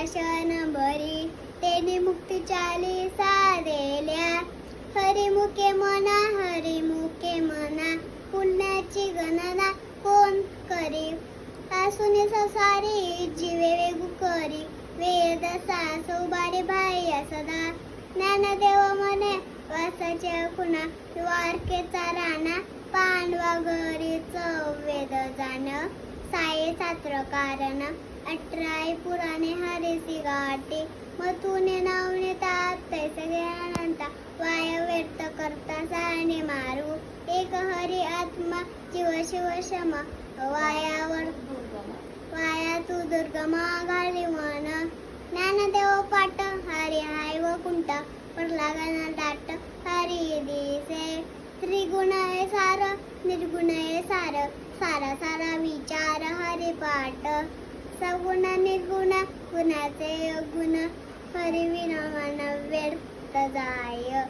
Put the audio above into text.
भाषण भरी तेने मुक्ती चाली सारेल्या हरिमुखे मना हरिमुखे मना पुण्याची गणना कोण करी? आसुने ससारी जीवे वेगू करी. वेद सासू बारे भाई सदा ज्ञानदेव मने वासाच्या खुणा वारकेचा राणा पांडवा घरी वेद जाण. साये सात्र कारण अठराय पुराणे हरेसी गाठे. मथुने नावने तात सगळे अनंता वाय व्यर्थ करता साने मारू. एक हरी आत्मा शिव शिव शम. वायावर वाया तू दुर्गमा घाली मन ज्ञानदेव पाट हरी हाय व कुंट. प्रलागना दाट हरी दिसे. त्रिगुण आहे सार निर्गुण आहे सार. सारा सारा विचार हरी पाठ सगुण निर्गुण गुणाचे गुण हरिविना वेळ जाय.